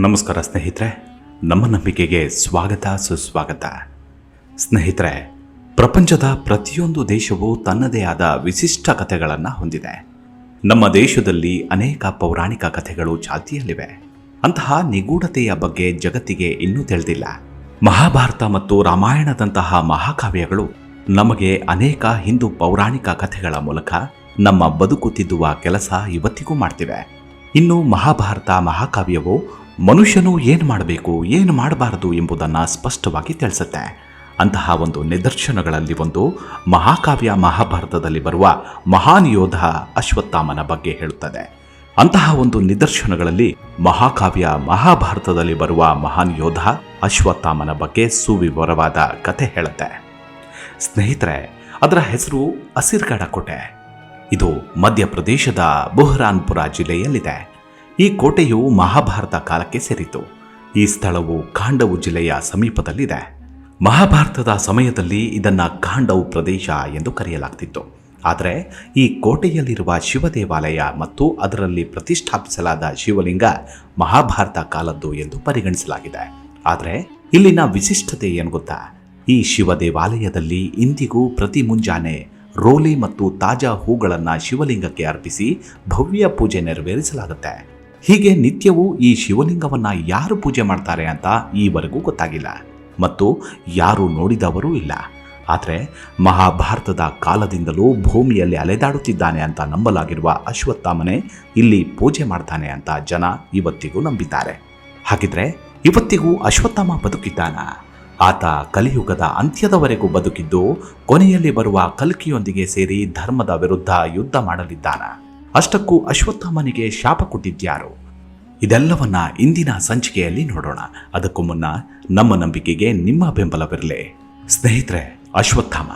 ನಮಸ್ಕಾರ ಸ್ನೇಹಿತರೆ, ನಮ್ಮ ನಂಬಿಕೆಗೆ ಸ್ವಾಗತ, ಸುಸ್ವಾಗತ. ಸ್ನೇಹಿತರೆ, ಪ್ರಪಂಚದ ಪ್ರತಿಯೊಂದು ದೇಶವು ತನ್ನದೇ ಆದ ವಿಶಿಷ್ಟ ಕಥೆಗಳನ್ನು ಹೊಂದಿದೆ. ನಮ್ಮ ದೇಶದಲ್ಲಿ ಅನೇಕ ಪೌರಾಣಿಕ ಕಥೆಗಳು ಚಾಲ್ತಿಯಲ್ಲಿವೆ ಅಂತಹ ನಿಗೂಢತೆಯ ಬಗ್ಗೆ ಜಗತ್ತಿಗೆ ಇನ್ನೂ ತಿಳಿದಿಲ್ಲ. ಮಹಾಭಾರತ ಮತ್ತು ರಾಮಾಯಣದಂತಹ ಮಹಾಕಾವ್ಯಗಳು ನಮಗೆ ಅನೇಕ ಹಿಂದೂ ಪೌರಾಣಿಕ ಕಥೆಗಳ ಮೂಲಕ ನಮ್ಮ ಬದುಕು ತಿದ್ದುವ ಕೆಲಸ ಇವತ್ತಿಗೂ ಮಾಡ್ತಿವೆ. ಇನ್ನು ಮಹಾಭಾರತ ಮಹಾಕಾವ್ಯವು ಮನುಷ್ಯನು ಏನು ಮಾಡಬೇಕು, ಏನು ಮಾಡಬಾರದು ಎಂಬುದನ್ನು ಸ್ಪಷ್ಟವಾಗಿ ತಿಳಿಸುತ್ತೆ. ಅಂತಹ ಒಂದು ನಿದರ್ಶನಗಳಲ್ಲಿ ಒಂದು ಮಹಾಕಾವ್ಯ ಮಹಾಭಾರತದಲ್ಲಿ ಬರುವ ಮಹಾನ್ ಯೋಧ ಅಶ್ವತ್ಥಾಮನ ಬಗ್ಗೆ ಹೇಳುತ್ತದೆ. ಅಂತಹ ಒಂದು ನಿದರ್ಶನಗಳಲ್ಲಿ ಮಹಾಕಾವ್ಯ ಮಹಾಭಾರತದಲ್ಲಿ ಬರುವ ಮಹಾನ್ ಯೋಧ ಅಶ್ವತ್ಥಾಮನ ಬಗ್ಗೆ ಸುವಿವರವಾದ ಕಥೆ ಹೇಳುತ್ತೆ. ಸ್ನೇಹಿತರೆ, ಅದರ ಹೆಸರು ಅಸಿರ್ಗಢ ಕೋಟೆ ಇದು ಮಧ್ಯಪ್ರದೇಶದ ಬುಹರಾನ್ಪುರ ಜಿಲ್ಲೆಯಲ್ಲಿದೆ. ಈ ಕೋಟೆಯು ಮಹಾಭಾರತ ಕಾಲಕ್ಕೆ ಸೇರಿತು. ಈ ಸ್ಥಳವು ಕಾಂಡವು ಜಿಲ್ಲೆಯ ಸಮೀಪದಲ್ಲಿದೆ. ಮಹಾಭಾರತದ ಸಮಯದಲ್ಲಿ ಇದನ್ನು ಕಾಂಡವು ಪ್ರದೇಶ ಎಂದು ಕರೆಯಲಾಗ್ತಿತ್ತು. ಆದರೆ ಈ ಕೋಟೆಯಲ್ಲಿರುವ ಶಿವದೇವಾಲಯ ಮತ್ತು ಅದರಲ್ಲಿ ಪ್ರತಿಷ್ಠಾಪಿಸಲಾದ ಶಿವಲಿಂಗ ಮಹಾಭಾರತ ಕಾಲದ್ದು ಎಂದು ಪರಿಗಣಿಸಲಾಗಿದೆ. ಆದರೆ ಇಲ್ಲಿನ ವಿಶಿಷ್ಟತೆ ಏನು ಗೊತ್ತಾ? ಈ ಶಿವ ದೇವಾಲಯದಲ್ಲಿ ಇಂದಿಗೂ ಪ್ರತಿ ಮುಂಜಾನೆ ರೋಲಿ ಮತ್ತು ತಾಜಾ ಹೂಗಳನ್ನು ಶಿವಲಿಂಗಕ್ಕೆ ಅರ್ಪಿಸಿ ಭವ್ಯ ಪೂಜೆ ನೆರವೇರಿಸಲಾಗುತ್ತೆ. ಹೀಗೆ ನಿತ್ಯವೂ ಈ ಶಿವಲಿಂಗವನ್ನು ಯಾರು ಪೂಜೆ ಮಾಡ್ತಾರೆ ಅಂತ ಈವರೆಗೂ ಗೊತ್ತಾಗಿಲ್ಲ. ಮತ್ತು ಯಾರು ನೋಡಿದವರೂ ಇಲ್ಲ. ಆದರೆ ಮಹಾಭಾರತದ ಕಾಲದಿಂದಲೂ ಭೂಮಿಯಲ್ಲಿ ಅಲೆದಾಡುತ್ತಿದ್ದಾನೆ ಅಂತ ನಂಬಲಾಗಿರುವ ಅಶ್ವತ್ಥಾಮನೆ ಇಲ್ಲಿ ಪೂಜೆ ಮಾಡ್ತಾನೆ ಅಂತ ಜನ ಇವತ್ತಿಗೂ ನಂಬಿದ್ದಾರೆ. ಹಾಗಿದ್ರೆ ಇವತ್ತಿಗೂ ಅಶ್ವತ್ಥಾಮ ಬದುಕಿದ್ದಾನ? ಆತ ಕಲಿಯುಗದ ಅಂತ್ಯದವರೆಗೂ ಬದುಕಿದ್ದು ಕೊನೆಯಲ್ಲಿ ಬರುವ ಕಲ್ಕಿಯೊಂದಿಗೆ ಸೇರಿ ಧರ್ಮದ ವಿರುದ್ಧ ಯುದ್ಧ ಮಾಡಲಿದ್ದಾನ? ಅಷ್ಟಕ್ಕೂ ಅಶ್ವತ್ಥಾಮನಿಗೆ ಶಾಪ ಕೊಟ್ಟಿದ್ಯಾರು? ಇದೆಲ್ಲವನ್ನ ಇಂದಿನ ಸಂಚಿಕೆಯಲ್ಲಿ ನೋಡೋಣ. ಅದಕ್ಕೂ ಮುನ್ನ ನಮ್ಮ ನಂಬಿಕೆಗೆ ನಿಮ್ಮ ಬೆಂಬಲವಿರಲಿ. ಸ್ನೇಹಿತರೆ, ಅಶ್ವತ್ಥಾಮ,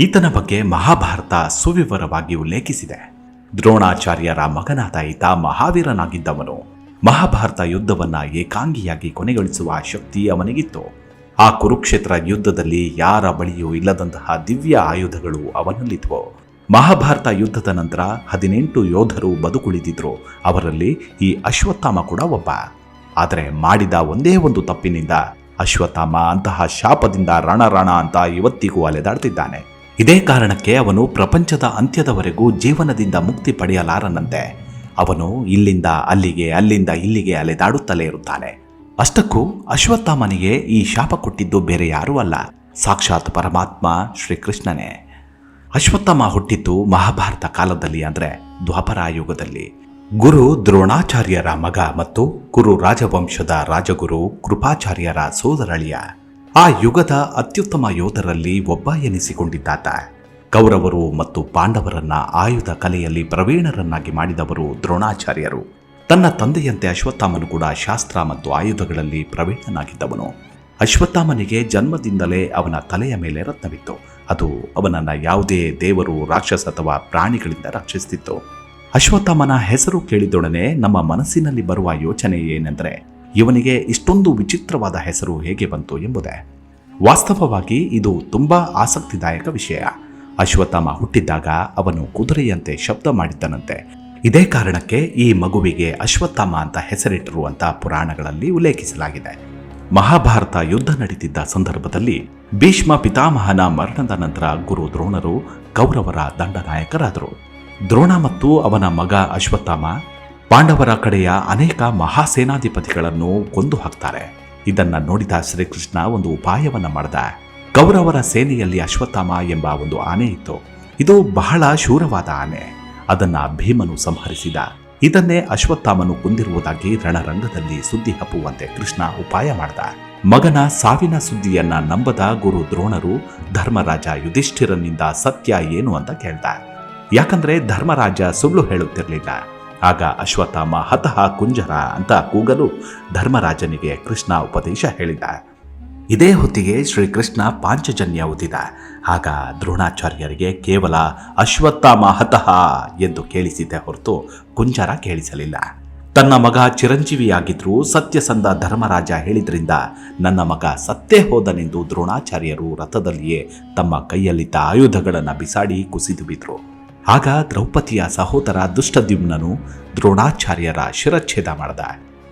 ಈತನ ಬಗ್ಗೆ ಮಹಾಭಾರತ ಸುವಿವರವಾಗಿ ಉಲ್ಲೇಖಿಸಿದೆ. ದ್ರೋಣಾಚಾರ್ಯರ ಮಗನಾದ ಈತ ಮಹಾವೀರನಾಗಿದ್ದವನು. ಮಹಾಭಾರತ ಯುದ್ಧವನ್ನ ಏಕಾಂಗಿಯಾಗಿ ಕೊನೆಗೊಳಿಸುವ ಶಕ್ತಿ ಅವನಿಗಿತ್ತು. ಆ ಕುರುಕ್ಷೇತ್ರ ಯುದ್ಧದಲ್ಲಿ ಯಾರ ಬಳಿಯೂ ಇಲ್ಲದಂತಹ ದಿವ್ಯ ಆಯುಧಗಳು ಅವನಲ್ಲಿದ್ವು. ಮಹಾಭಾರತ ಯುದ್ಧದ ನಂತರ ಹದಿನೆಂಟು ಯೋಧರು ಬದುಕುಳಿದಿದ್ರು. ಅವರಲ್ಲಿ ಈ ಅಶ್ವತ್ಥಾಮ ಕೂಡ ಒಬ್ಬ. ಆದರೆ ಮಾಡಿದ ಒಂದೇ ಒಂದು ತಪ್ಪಿನಿಂದ ಅಶ್ವತ್ಥಾಮ ಅಂತಹ ಶಾಪದಿಂದ ರಣರಣ ಅಂತ ಇವತ್ತಿಗೂ ಅಲೆದಾಡ್ತಿದ್ದಾನೆ. ಇದೇ ಕಾರಣಕ್ಕೆ ಅವನು ಪ್ರಪಂಚದ ಅಂತ್ಯದವರೆಗೂ ಜೀವನದಿಂದ ಮುಕ್ತಿ ಪಡೆಯಲಾರನಂತೆ. ಅವನು ಇಲ್ಲಿಂದ ಅಲ್ಲಿಗೆ, ಅಲ್ಲಿಂದ ಇಲ್ಲಿಗೆ ಅಲೆದಾಡುತ್ತಲೇ ಇರುತ್ತಾನೆ. ಅಷ್ಟಕ್ಕೂ ಅಶ್ವತ್ಥಾಮನಿಗೆ ಈ ಶಾಪ ಕೊಟ್ಟಿದ್ದು ಬೇರೆ ಯಾರೂ ಅಲ್ಲ. ಸಾಕ್ಷಾತ್ ಪರಮಾತ್ಮ ಶ್ರೀಕೃಷ್ಣನೇ. ಅಶ್ವತ್ಥಾಮ ಹುಟ್ಟಿದ್ದು ಮಹಾಭಾರತ ಕಾಲದಲ್ಲಿ ಅಂದರೆ ದ್ವಾಪರ ಯುಗದಲ್ಲಿ. ಗುರು ದ್ರೋಣಾಚಾರ್ಯರ ಮಗ ಮತ್ತು ಕುರು ರಾಜವಂಶದ ರಾಜಗುರು ಕೃಪಾಚಾರ್ಯರ ಸೋದರಳಿಯ. ಆ ಯುಗದ ಅತ್ಯುತ್ತಮ ಯೋಧರಲ್ಲಿ ಒಬ್ಬ ಎನಿಸಿಕೊಂಡಿದ್ದಾತ. ಕೌರವರು ಮತ್ತು ಪಾಂಡವರನ್ನ ಆಯುಧ ಕಲೆಯಲ್ಲಿ ಪ್ರವೀಣರನ್ನಾಗಿ ಮಾಡಿದವರು ದ್ರೋಣಾಚಾರ್ಯರು. ತನ್ನ ತಂದೆಯಂತೆ ಅಶ್ವತ್ಥಾಮನು ಕೂಡ ಶಾಸ್ತ್ರ ಮತ್ತು ಆಯುಧಗಳಲ್ಲಿ ಪ್ರವೀಣನಾಗಿದ್ದವನು. ಅಶ್ವತ್ಥಾಮನಿಗೆ ಜನ್ಮದಿಂದಲೇ ಅವನ ತಲೆಯ ಮೇಲೆ ರತ್ನವಿತ್ತು. ಅದು ಅವನನ್ನು ಯಾವುದೇ ದೇವರು, ರಾಕ್ಷಸ ಅಥವಾ ಪ್ರಾಣಿಗಳಿಂದ ರಕ್ಷಿಸುತ್ತಿತ್ತು ಅಶ್ವತ್ಥಾಮನ ಹೆಸರು ಕೇಳಿದೊಡನೆ ನಮ್ಮ ಮನಸ್ಸಿನಲ್ಲಿ ಬರುವ ಯೋಚನೆ ಏನೆಂದರೆ, ಇವನಿಗೆ ಇಷ್ಟೊಂದು ವಿಚಿತ್ರವಾದ ಹೆಸರು ಹೇಗೆ ಬಂತು ಎಂಬುದೇ. ವಾಸ್ತವವಾಗಿ ಇದು ತುಂಬ ಆಸಕ್ತಿದಾಯಕ ವಿಷಯ. ಅಶ್ವತ್ಥಾಮ ಹುಟ್ಟಿದ್ದಾಗ ಅವನು ಕುದುರೆಯಂತೆ ಶಬ್ದ ಮಾಡಿದ್ದನಂತೆ. ಇದೇ ಕಾರಣಕ್ಕೆ ಈ ಮಗುವಿಗೆ ಅಶ್ವತ್ಥಾಮ ಅಂತ ಹೆಸರಿಟ್ಟರು ಅಂತ ಪುರಾಣಗಳಲ್ಲಿ ಉಲ್ಲೇಖಿಸಲಾಗಿದೆ. ಮಹಾಭಾರತ ಯುದ್ಧ ನಡೀತಿದ್ದ ಸಂದರ್ಭದಲ್ಲಿ ಭೀಷ್ಮ ಪಿತಾಮಹನ ಮರಣದ ನಂತರ ಗುರು ದ್ರೋಣರು ಕೌರವರ ದಂಡನಾಯಕರಾದರು. ದ್ರೋಣ ಮತ್ತು ಅವನ ಮಗ ಅಶ್ವತ್ಥಾಮ ಪಾಂಡವರ ಕಡೆಯ ಅನೇಕ ಮಹಾಸೇನಾಧಿಪತಿಗಳನ್ನು ಕೊಂದು ಹಾಕ್ತಾರೆ. ಇದನ್ನ ನೋಡಿದ ಶ್ರೀಕೃಷ್ಣ ಒಂದು ಉಪಾಯವನ್ನ ಮಾಡಿದ. ಕೌರವರ ಸೇನೆಯಲ್ಲಿ ಅಶ್ವತ್ಥಾಮ ಎಂಬ ಒಂದು ಆನೆ ಇತ್ತು. ಇದು ಬಹಳ ಶೂರವಾದ ಆನೆ. ಅದನ್ನ ಭೀಮನು ಸಂಹರಿಸಿದ. ಇದನ್ನೇ ಅಶ್ವತ್ಥಾಮನು ಕುಂದಿರುವುದಾಗಿ ರಣರಂಗದಲ್ಲಿ ಸುದ್ದಿ ಹಬ್ಬುವಂತೆ ಕೃಷ್ಣ ಉಪಾಯ ಮಾಡಿದ. ಮಗನ ಸಾವಿನ ಸುದ್ದಿಯನ್ನ ನಂಬದ ಗುರು ದ್ರೋಣರು ಧರ್ಮರಾಜ ಯುಧಿಷ್ಠಿರನಿಂದ ಸತ್ಯ ಏನು ಅಂತ ಕೇಳ್ದ. ಯಾಕಂದ್ರೆ ಧರ್ಮರಾಜ ಸುಳ್ಳು ಹೇಳುತ್ತಿರಲಿಲ್ಲ. ಆಗ ಅಶ್ವತ್ಥಾಮ ಹತಃ ಕುಂಜರ ಅಂತ ಕೂಗಲು ಧರ್ಮರಾಜನಿಗೆ ಕೃಷ್ಣ ಉಪದೇಶ ಹೇಳಿದ. ಇದೇ ಹೊತ್ತಿಗೆ ಶ್ರೀಕೃಷ್ಣ ಪಾಂಚಜನ್ಯ ಓದಿದ ಆಗ ದ್ರೋಣಾಚಾರ್ಯರಿಗೆ ಕೇವಲ ಅಶ್ವತ್ಥಾಮ ಹತಃ ಎಂದು ಕೇಳಿಸಿದ್ದೆ ಹೊರತು ಕುಂಜಾರ ಕೇಳಿಸಲಿಲ್ಲ. ತನ್ನ ಮಗ ಚಿರಂಜೀವಿಯಾಗಿದ್ರೂ ಸತ್ಯಸಂಧ ಧರ್ಮರಾಜ ಹೇಳಿದ್ರಿಂದ ನನ್ನ ಮಗ ಸತ್ತೇ ಹೋದನೆಂದು ದ್ರೋಣಾಚಾರ್ಯರು ರಥದಲ್ಲಿಯೇ ತಮ್ಮ ಕೈಯಲ್ಲಿದ್ದ ಆಯುಧಗಳನ್ನು ಬಿಸಾಡಿ ಕುಸಿದು ಬಿದ್ರು ಆಗ ದ್ರೌಪದಿಯ ಸಹೋದರ ದುಷ್ಟದ್ಯುಮ್ನನು ದ್ರೋಣಾಚಾರ್ಯರ ಶಿರಚ್ಛೇದ ಮಾಡಿದ.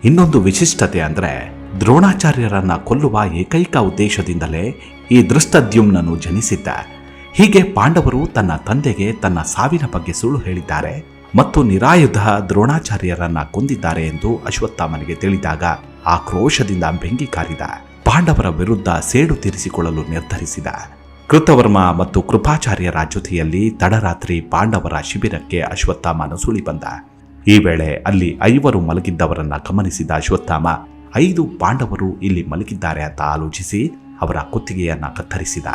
ಇನ್ನೊಂದು ವಿಶಿಷ್ಟತೆ ಅಂದರೆ ದ್ರೋಣಾಚಾರ್ಯರನ್ನ ಕೊಲ್ಲುವ ಏಕೈಕ ಉದ್ದೇಶದಿಂದಲೇ ಈ ದೃಷ್ಟದ್ಯುಮ್ನನು ಜನಿಸಿದ್ದ. ಹೀಗೆ ಪಾಂಡವರು ತನ್ನ ತಂದೆಗೆ ತನ್ನ ಸಾವಿನ ಬಗ್ಗೆ ಸುಳ್ಳು ಹೇಳಿದ್ದಾರೆ ಮತ್ತು ನಿರಾಯುಧ ದ್ರೋಣಾಚಾರ್ಯರನ್ನ ಕೊಂದಿದ್ದಾರೆ ಎಂದು ಅಶ್ವತ್ಥಾಮನಿಗೆ ತಿಳಿದಾಗ ಆಕ್ರೋಶದಿಂದ ಬೆಂಕಿ ಕಾರಿದ. ಪಾಂಡವರ ವಿರುದ್ಧ ಸೇಡು ತೀರಿಸಿಕೊಳ್ಳಲು ನಿರ್ಧರಿಸಿದ. ಕೃತವರ್ಮ ಮತ್ತು ಕೃಪಾಚಾರ್ಯರ ಜೊತೆಯಲ್ಲಿ ತಡರಾತ್ರಿ ಪಾಂಡವರ ಶಿಬಿರಕ್ಕೆ ಅಶ್ವತ್ಥಾಮ ನುಸುಳಿ ಬಂದ ಈ ವೇಳೆ ಅಲ್ಲಿ ಐವರು ಮಲಗಿದ್ದವರನ್ನ ಗಮನಿಸಿದ ಅಶ್ವತ್ಥಾಮ ಐದು ಪಾಂಡವರು ಇಲ್ಲಿ ಮಲಗಿದ್ದಾರೆ ಅಂತ ಆಲೋಚಿಸಿ ಅವರ ಕುತ್ತಿಗೆಯನ್ನ ಕತ್ತರಿಸಿದ.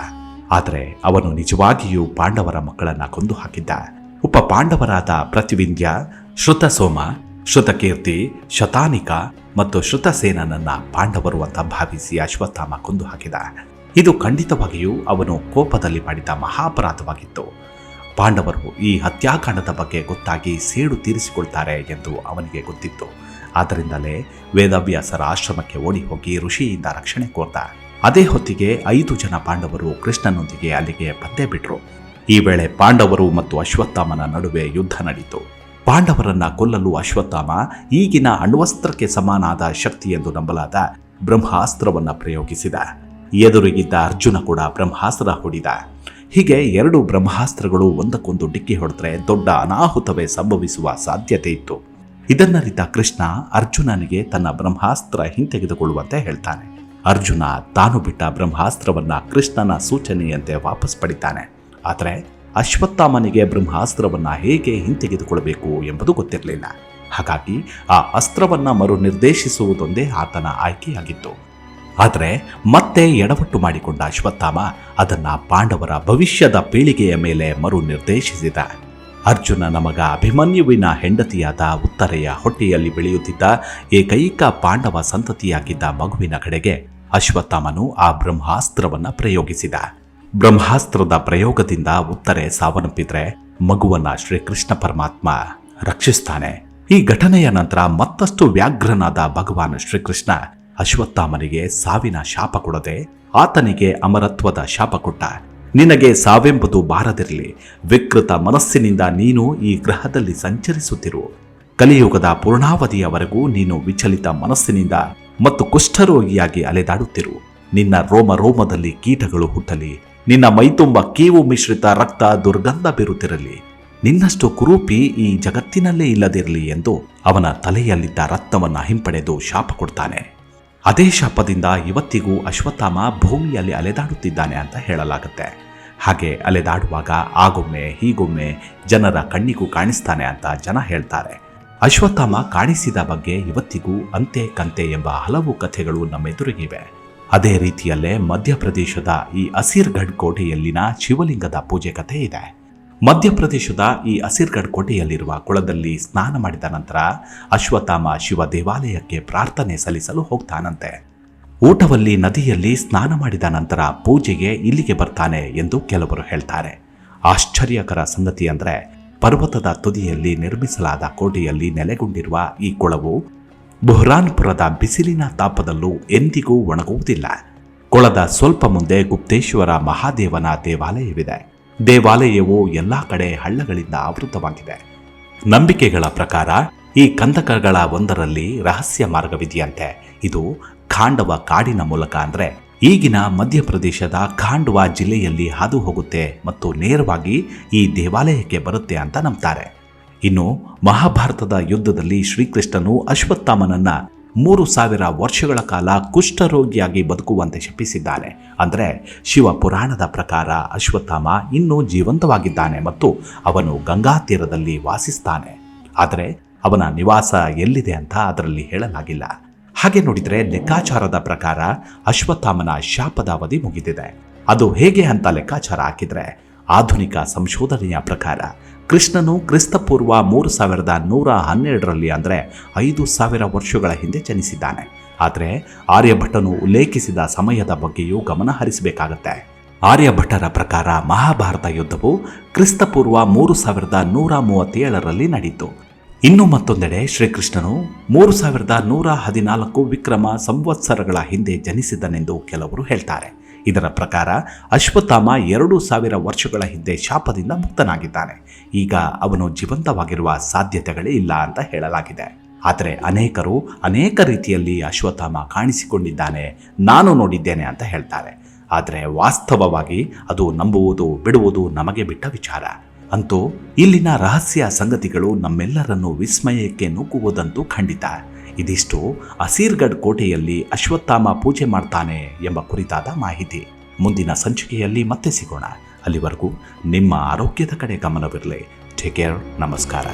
ಆದರೆ ಅವನು ನಿಜವಾಗಿಯೂ ಪಾಂಡವರ ಮಕ್ಕಳನ್ನ ಕೊಂದು ಹಾಕಿದ್ದ. ಉಪ ಪಾಂಡವರಾದ ಪ್ರತಿವಿಂಧ್ಯ ಶ್ರುತಸೋಮ ಶ್ರುತಕೀರ್ತಿ ಶತಾನಿಕ ಮತ್ತು ಶ್ರುತಸೇನನನ್ನ ಪಾಂಡವರು ಅಂತ ಭಾವಿಸಿ ಅಶ್ವತ್ಥಾಮ ಕೊಂದು ಹಾಕಿದ. ಇದು ಖಂಡಿತವಾಗಿಯೂ ಅವನು ಕೋಪದಲ್ಲಿ ಮಾಡಿದ ಮಹಾಪರಾಧವಾಗಿತ್ತು. ಪಾಂಡವರು ಈ ಹತ್ಯಾಕಾಂಡದ ಬಗ್ಗೆ ಗೊತ್ತಾಗಿ ಸೇಡು ತೀರಿಸಿಕೊಳ್ತಾರೆ ಎಂದು ಅವನಿಗೆ ಗೊತ್ತಿತ್ತು. ಆದ್ದರಿಂದಲೇ ವೇದಾಭ್ಯಾಸರ ಆಶ್ರಮಕ್ಕೆ ಓಡಿ ಹೋಗಿ ಋಷಿಯಿಂದ ರಕ್ಷಣೆ ಕೋರ್ತ ಅದೇ ಹೊತ್ತಿಗೆ ಐದು ಜನ ಪಾಂಡವರು ಕೃಷ್ಣನೊಂದಿಗೆ ಅಲ್ಲಿಗೆ ಪತ್ತೆ ಬಿಟ್ರು. ಈ ವೇಳೆ ಪಾಂಡವರು ಮತ್ತು ಅಶ್ವತ್ಥಾಮನ ನಡುವೆ ಯುದ್ಧ ನಡೆಯಿತು ಪಾಂಡವರನ್ನ ಕೊಲ್ಲಲು ಅಶ್ವತ್ಥಾಮ ಈಗಿನ ಅಣ್ವಸ್ತ್ರಕ್ಕೆ ಸಮಾನಾದ ಶಕ್ತಿ ಎಂದು ನಂಬಲಾದ ಬ್ರಹ್ಮಾಸ್ತ್ರವನ್ನು ಪ್ರಯೋಗಿಸಿದ. ಎದುರಿಗಿದ್ದ ಅರ್ಜುನ ಕೂಡ ಬ್ರಹ್ಮಾಸ್ತ್ರ ಹೊಡಿದ. ಹೀಗೆ ಎರಡು ಬ್ರಹ್ಮಾಸ್ತ್ರಗಳು ಒಂದಕ್ಕೊಂದು ಡಿಕ್ಕಿ ಹೊಡೆದ್ರೆ ದೊಡ್ಡ ಅನಾಹುತವೇ ಸಂಭವಿಸುವ ಸಾಧ್ಯತೆ ಇತ್ತು. ಇದನ್ನರಿತ ಕೃಷ್ಣ ಅರ್ಜುನನಿಗೆ ತನ್ನ ಬ್ರಹ್ಮಾಸ್ತ್ರ ಹಿಂತೆಗೆದುಕೊಳ್ಳುವಂತೆ ಹೇಳ್ತಾನೆ. ಅರ್ಜುನ ತಾನು ಬಿಟ್ಟ ಬ್ರಹ್ಮಾಸ್ತ್ರವನ್ನ ಕೃಷ್ಣನ ಸೂಚನೆಯಂತೆ ವಾಪಸ್ ಪಡಿತಾನೆ. ಆದರೆ ಅಶ್ವತ್ಥಾಮನಿಗೆ ಬ್ರಹ್ಮಾಸ್ತ್ರವನ್ನ ಹೇಗೆ ಹಿಂತೆಗೆದುಕೊಳ್ಳಬೇಕು ಎಂಬುದು ಗೊತ್ತಿರಲಿಲ್ಲ. ಹಾಗಾಗಿ ಆ ಅಸ್ತ್ರವನ್ನ ಮರು ನಿರ್ದೇಶಿಸುವುದೊಂದೇ ಆತನ ಆಯ್ಕೆಯಾಗಿತ್ತು. ಆದರೆ ಮತ್ತೆ ಎಡವಟ್ಟು ಮಾಡಿಕೊಂಡ ಅಶ್ವತ್ಥಾಮ ಅದನ್ನ ಪಾಂಡವರ ಭವಿಷ್ಯದ ಪೀಳಿಗೆಯ ಮೇಲೆ ಮರು ನಿರ್ದೇಶಿಸಿದ. ಅರ್ಜುನನ ನಮಗ ಅಭಿಮನ್ಯುವಿನ ಹೆಂಡತಿಯಾದ ಉತ್ತರೆಯ ಹೊಟ್ಟೆಯಲ್ಲಿ ಬೆಳೆಯುತ್ತಿದ್ದ ಏಕೈಕ ಪಾಂಡವ ಸಂತತಿಯಾಗಿದ್ದ ಮಗುವಿನ ಕಡೆಗೆ ಅಶ್ವತ್ಥಾಮನು ಆ ಬ್ರಹ್ಮಾಸ್ತ್ರವನ್ನು ಪ್ರಯೋಗಿಸಿದ. ಬ್ರಹ್ಮಾಸ್ತ್ರದ ಪ್ರಯೋಗದಿಂದ ಉತ್ತರೆ ಸಾವನ್ನಪ್ಪಿದ್ರೆ ಮಗುವನ್ನ ಶ್ರೀಕೃಷ್ಣ ಪರಮಾತ್ಮ ರಕ್ಷಿಸ್ತಾನೆ. ಈ ಘಟನೆಯ ನಂತರ ಮತ್ತಷ್ಟು ವ್ಯಾಘ್ರನಾದ ಭಗವಾನ್ ಶ್ರೀಕೃಷ್ಣ ಅಶ್ವತ್ಥಾಮನಿಗೆ ಸಾವಿನ ಶಾಪ ಕೊಡದೆ ಆತನಿಗೆ ಅಮರತ್ವದ ಶಾಪ ಕೊಟ್ಟ. ನಿನಗೆ ಸಾವೆಂಬುದು ಬಾರದಿರಲಿ. ವಿಕೃತ ಮನಸ್ಸಿನಿಂದ ನೀನು ಈ ಗ್ರಹದಲ್ಲಿ ಸಂಚರಿಸುತ್ತಿರು. ಕಲಿಯುಗದ ಪೂರ್ಣಾವಧಿಯವರೆಗೂ ನೀನು ವಿಚಲಿತ ಮನಸ್ಸಿನಿಂದ ಮತ್ತು ಕುಷ್ಠರೋಗಿಯಾಗಿ ಅಲೆದಾಡುತ್ತಿರು. ನಿನ್ನ ರೋಮ ರೋಮದಲ್ಲಿ ಕೀಟಗಳು ಹುಟ್ಟಲಿ. ನಿನ್ನ ಮೈತುಂಬ ಕೀವು ಮಿಶ್ರಿತ ರಕ್ತ ದುರ್ಗಂಧ ಬೀರುತ್ತಿರಲಿ. ನಿನ್ನಷ್ಟು ಕುರೂಪಿ ಈ ಜಗತ್ತಿನಲ್ಲೇ ಇಲ್ಲದಿರಲಿ ಎಂದು ಅವನ ತಲೆಯಲ್ಲಿದ್ದ ರಕ್ತವನ್ನು ಹಿಂಪಡೆದು ಶಾಪ ಕೊಡ್ತಾನೆ. ಅದೇ ಶಾಪದಿಂದ ಇವತ್ತಿಗೂ ಅಶ್ವತ್ಥಾಮ ಭೂಮಿಯಲ್ಲಿ ಅಲೆದಾಡುತ್ತಿದ್ದಾನೆ ಅಂತ ಹೇಳಲಾಗುತ್ತೆ. ಹಾಗೆ ಅಲೆದಾಡುವಾಗ ಆಗೊಮ್ಮೆ, ಹೀಗೊಮ್ಮೆ ಜನರ ಕಣ್ಣಿಗೂ ಕಾಣಿಸ್ತಾನೆ ಅಂತ ಜನ ಹೇಳ್ತಾರೆ. ಅಶ್ವತ್ಥಾಮ ಕಾಣಿಸಿದ ಬಗ್ಗೆ ಇವತ್ತಿಗೂ ಅಂತೆ ಕಂತೆ ಎಂಬ ಹಲವು ಕಥೆಗಳು ನಮ್ಮೆದುರಿಗಿವೆ ಅದೇ ರೀತಿಯಲ್ಲೇ ಮಧ್ಯಪ್ರದೇಶದ ಈ ಅಸೀರ್ಗಢ್ ಕೋಟೆಯಲ್ಲಿನ ಶಿವಲಿಂಗದ ಪೂಜೆ ಕಥೆ ಇದೆ. ಮಧ್ಯಪ್ರದೇಶದ ಈ ಅಸಿರ್ಗಢ್ ಕೋಟೆಯಲ್ಲಿರುವ ಕೊಳದಲ್ಲಿ ಸ್ನಾನ ಮಾಡಿದ ನಂತರ ಅಶ್ವತ್ಥಾಮ ಶಿವ ದೇವಾಲಯಕ್ಕೆ ಪ್ರಾರ್ಥನೆ ಸಲ್ಲಿಸಲು ಹೋಗ್ತಾನಂತೆ. ಊಟವಲ್ಲಿ ನದಿಯಲ್ಲಿ ಸ್ನಾನ ಮಾಡಿದ ನಂತರ ಪೂಜೆಗೆ ಇಲ್ಲಿಗೆ ಬರ್ತಾನೆ ಎಂದು ಕೆಲವರು ಹೇಳ್ತಾರೆ. ಆಶ್ಚರ್ಯಕರ ಸಂಗತಿ ಅಂದರೆ ಪರ್ವತದ ತುದಿಯಲ್ಲಿ ನಿರ್ಮಿಸಲಾದ ಕೋಟೆಯಲ್ಲಿ ನೆಲೆಗೊಂಡಿರುವ ಈ ಕೊಳವು ಬುಹ್ರಾನ್ಪುರದ ಬಿಸಿಲಿನ ತಾಪದಲ್ಲೂ ಎಂದಿಗೂ ಒಣಗುವುದಿಲ್ಲ. ಕೊಳದ ಸ್ವಲ್ಪ ಮುಂದೆ ಗುಪ್ತೇಶ್ವರ ಮಹಾದೇವನ ದೇವಾಲಯವಿದೆ. ದೇವಾಲಯವು ಎಲ್ಲ ಕಡೆ ಹಳ್ಳಗಳಿಂದ ಆವೃತವಾಗಿದೆ. ನಂಬಿಕೆಗಳ ಪ್ರಕಾರ ಈ ಕಂದಕಗಳ ಒಂದರಲ್ಲಿ ರಹಸ್ಯ ಮಾರ್ಗವಿದೆಯಂತೆ. ಇದು ಖಾಂಡವ ಕಾಡಿನ ಮೂಲಕ ಅಂದ್ರೆ ಈಗಿನ ಮಧ್ಯಪ್ರದೇಶದ ಖಾಂಡವಾ ಜಿಲ್ಲೆಯಲ್ಲಿ ಹಾದು ಹೋಗುತ್ತೆ ಮತ್ತು ನೇರವಾಗಿ ಈ ದೇವಾಲಯಕ್ಕೆ ಬರುತ್ತೆ ಅಂತ ನಂಬ್ತಾರೆ. ಇನ್ನು ಮಹಾಭಾರತದ ಯುದ್ಧದಲ್ಲಿ ಶ್ರೀಕೃಷ್ಣನು ಅಶ್ವತ್ಥಾಮನನ್ನ ಮೂರು ಸಾವಿರ ವರ್ಷಗಳ ಕಾಲ ಕುಷ್ಠರೋಗಿಯಾಗಿ ಬದುಕುವಂತೆ ಶಪಿಸಿದ್ದಾನೆ. ಅಂದರೆ ಶಿವ ಪುರಾಣದ ಪ್ರಕಾರ ಅಶ್ವತ್ಥಾಮ ಇನ್ನೂ ಜೀವಂತವಾಗಿದ್ದಾನೆ ಮತ್ತು ಅವನು ಗಂಗಾ ತೀರದಲ್ಲಿ ವಾಸಿಸ್ತಾನೆ. ಆದರೆ ಅವನ ನಿವಾಸ ಎಲ್ಲಿದೆ ಅಂತ ಅದರಲ್ಲಿ ಹೇಳಲಾಗಿಲ್ಲ. ಹಾಗೆ ನೋಡಿದರೆ ಲೆಕ್ಕಾಚಾರದ ಪ್ರಕಾರ ಅಶ್ವತ್ಥಾಮನ ಶಾಪದ ಅವಧಿ ಮುಗಿದಿದೆ. ಅದು ಹೇಗೆ ಅಂತ ಲೆಕ್ಕಾಚಾರ ಹಾಕಿದ್ರೆ ಆಧುನಿಕ ಸಂಶೋಧನೆಯ ಪ್ರಕಾರ ಕೃಷ್ಣನು ಕ್ರಿಸ್ತಪೂರ್ವ ಮೂರು ಸಾವಿರದ ನೂರ ಹನ್ನೆರಡರಲ್ಲಿ ಅಂದರೆ ಐದು ಸಾವಿರ ವರ್ಷಗಳ ಹಿಂದೆ ಜನಿಸಿದ್ದಾನೆ. ಆದರೆ ಆರ್ಯಭಟ್ಟನು ಉಲ್ಲೇಖಿಸಿದ ಸಮಯದ ಬಗ್ಗೆಯೂ ಗಮನ ಹರಿಸಬೇಕಾಗತ್ತೆ. ಆರ್ಯಭಟ್ಟರ ಪ್ರಕಾರ ಮಹಾಭಾರತ ಯುದ್ಧವು ಕ್ರಿಸ್ತಪೂರ್ವ ಮೂರು ಸಾವಿರದ ನೂರ ಮೂವತ್ತೇಳರಲ್ಲಿ ನಡೆಯಿತು ಇನ್ನು ಮತ್ತೊಂದೆಡೆ ಶ್ರೀಕೃಷ್ಣನು ಮೂರು ಸಾವಿರದ ನೂರ ಹದಿನಾಲ್ಕು ವಿಕ್ರಮ ಸಂವತ್ಸರಗಳ ಹಿಂದೆ ಜನಿಸಿದನೆಂದು ಕೆಲವರು ಹೇಳ್ತಾರೆ. ಇದರ ಪ್ರಕಾರ ಅಶ್ವತ್ಥಾಮ ಎರಡು ಸಾವಿರ ವರ್ಷಗಳ ಹಿಂದೆ ಶಾಪದಿಂದ ಮುಕ್ತನಾಗಿದ್ದಾನೆ. ಈಗ ಅವನು ಜೀವಂತವಾಗಿರುವ ಸಾಧ್ಯತೆಗಳೇ ಇಲ್ಲ ಅಂತ ಹೇಳಲಾಗಿದೆ. ಆದರೆ ಅನೇಕರು ಅನೇಕ ರೀತಿಯಲ್ಲಿ ಅಶ್ವತ್ಥಾಮ ಕಾಣಿಸಿಕೊಂಡಿದ್ದಾನೆ, ನಾನು ನೋಡಿದ್ದೇನೆ ಅಂತ ಹೇಳ್ತಾರೆ. ಆದರೆ ವಾಸ್ತವವಾಗಿ ಅದು ನಂಬುವುದು, ಬಿಡುವುದು ನಮಗೆ ಬಿಟ್ಟ ವಿಚಾರ. ಅಂತೂ ಇಲ್ಲಿನ ರಹಸ್ಯ ಸಂಗತಿಗಳು ನಮ್ಮೆಲ್ಲರನ್ನು ವಿಸ್ಮಯಕ್ಕೆ ನೂಕುವುದಂತೂ ಖಂಡಿತ. ಇದಿಷ್ಟು ಅಸೀರ್ಗಢ್ ಕೋಟೆಯಲ್ಲಿ ಅಶ್ವತ್ಥಾಮ ಪೂಜೆ ಮಾಡ್ತಾನೆ ಎಂಬ ಕುರಿತಾದ ಮಾಹಿತಿ. ಮುಂದಿನ ಸಂಚಿಕೆಯಲ್ಲಿ ಮತ್ತೆ ಸಿಗೋಣ. ಅಲ್ಲಿವರೆಗೂ ನಿಮ್ಮ ಆರೋಗ್ಯದ ಕಡೆ ಗಮನವಿರಲಿ. ಟೇಕ್ ಕೇರ್ ನಮಸ್ಕಾರ.